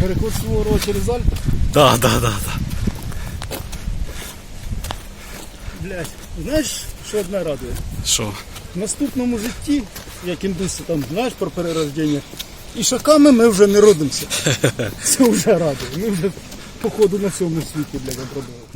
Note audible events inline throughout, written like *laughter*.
Переход суворого через Альпи. Да, да, да, да. Блять, знаєш, що одне радує? Що? В наступному житті, як індуси там знаєш про перерождення, ішаками ми вже не родимося. *laughs* Це вже радує. Ми вже походу на цьому світі для пробили.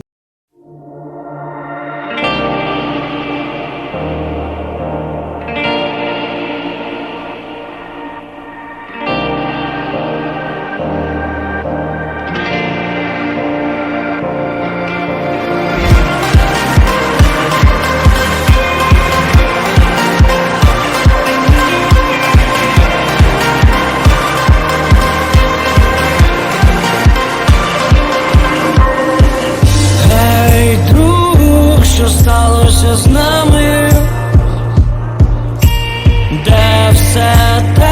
Сталося з нами? Де все те,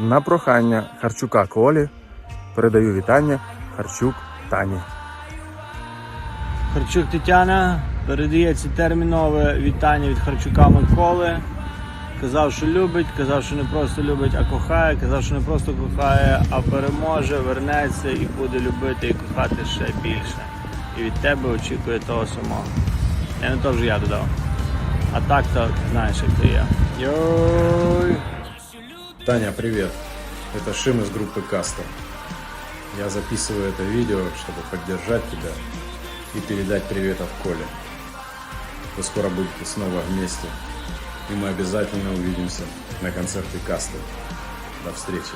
На прохання Харчука Колі передаю вітання Харчук Тані. Харчук Тетяна передається термінове вітання від Харчука Миколи. Казав, що любить, казав, що не просто любить, а кохає, казав, що не просто кохає, а переможе, вернеться і буде любити і кохати ще більше. І від тебе очікує того самого. Я не то вже я додав. А так то знаєш, як то є. Йой! Таня, привет. Это Шим из группы Каста. Я записываю это видео, чтобы поддержать тебя и передать привет от Коли. Вы скоро будете снова вместе, и мы обязательно увидимся на концерте Касты. До встречи.